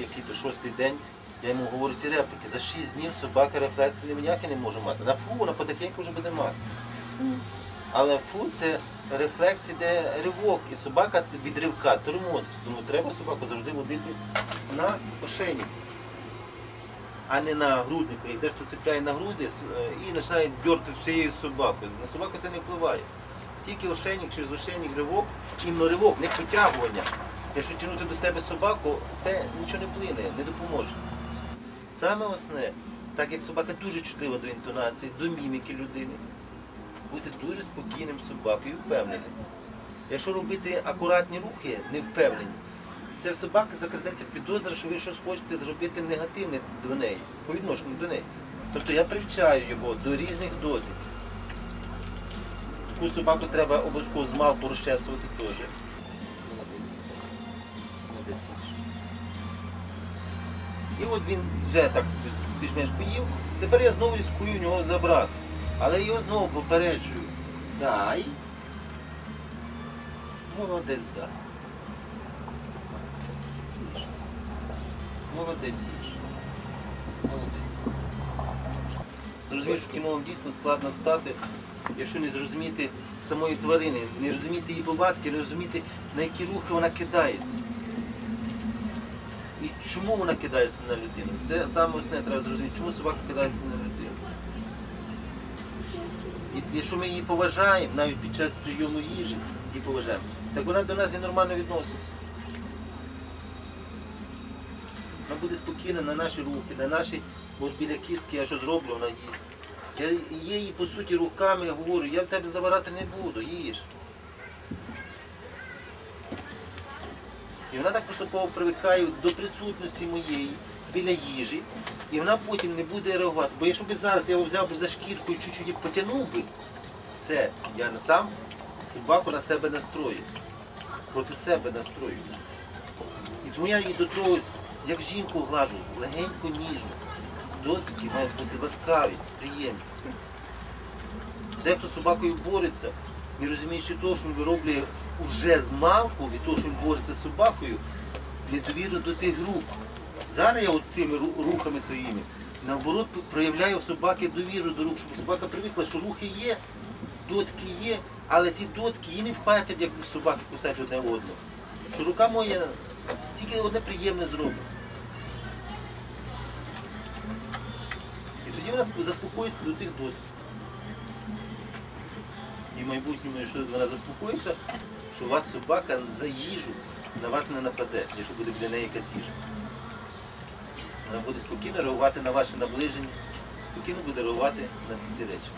який то шостий день, я йому говорю ці репліки. За 6 днів собака рефлекси ніякі не може мати. На фу вона потихеньку вже буде мати. Але фу це рефлекс іде ривок, і собака від ривка тормозиться. Тому треба собаку завжди водити на ошейник, а не на груднику. І дехто цепляє на груди е, і починає дьорти всією собакою. На собаку це не впливає. Тільки ошейник через ошейник ривок, іменно ривок, не потягування. Якщо тягнути до себе собаку, це нічого не вплине, не допоможе. Саме основне, так як собака дуже чутлива до інтонації, до міміки людини, бути дуже спокійним собакою і впевненим. Якщо робити акуратні рухи, не впевнені, це в собаки закрадеться підозра, що ви щось хочете зробити негативне до неї, по відношенню до неї. Тобто я привчаю його до різних дотиків. Таку собаку треба обов'язково з малку розчесувати теж. Молодець. І от він вже так більш-менш поїв. Тепер я знову ризикую в нього забрати. Але його знову попереджую. Дай. Молодець, дай. Молодець їж. Молодець. Зрозумів, що кіно дійсно складно стати, якщо не зрозуміти самої тварини, не розуміти її повадки, не розуміти, на які рухи вона кидається. І чому вона кидається на людину? Це саме основне треба зрозуміти, чому собака кидається на людину. І якщо ми її поважаємо, навіть під час прийому їжі її поважаємо, так вона до нас і нормально відноситься. Вона буде спокійна на наші рухи, на наші, от біля кістки я що зроблю, вона їсть. Я їй по суті руками говорю, я в тебе заварати не буду, їж. І вона так поступово привикає до присутності моєї біля їжі, і вона потім не буде реагувати. Бо якщо б зараз я його взяв би за шкірку і чуть-чуть її потягнув би, все, я сам собаку на себе настрою, проти себе настрою. І тому я її дотрогуюсь, як жінку глажу, легенько ніжно. Дотики мають бути ласкаві, приємні. Дехто собакою бореться, не розуміючи того, що він вироблює вже з малку від того, що він бореться з собакою, недовіру до тих рук. Зараз я цими рухами своїми наоборот проявляю в собаки довіру до рук, щоб собака привикла, що рухи є, дотки є, але ці дотки її не вхватять, як собаки кусають одне одного. Що рука моя тільки одне приємне зробить. І тоді вона сп- заспокоїться до цих дотків. В майбутньому, якщо вона заспокоїться, що у вас собака за їжу на вас не нападе, якщо буде біля неї якась їжа. Вона буде спокійно реагувати на ваше наближення, спокійно буде реагувати на всі ці речі.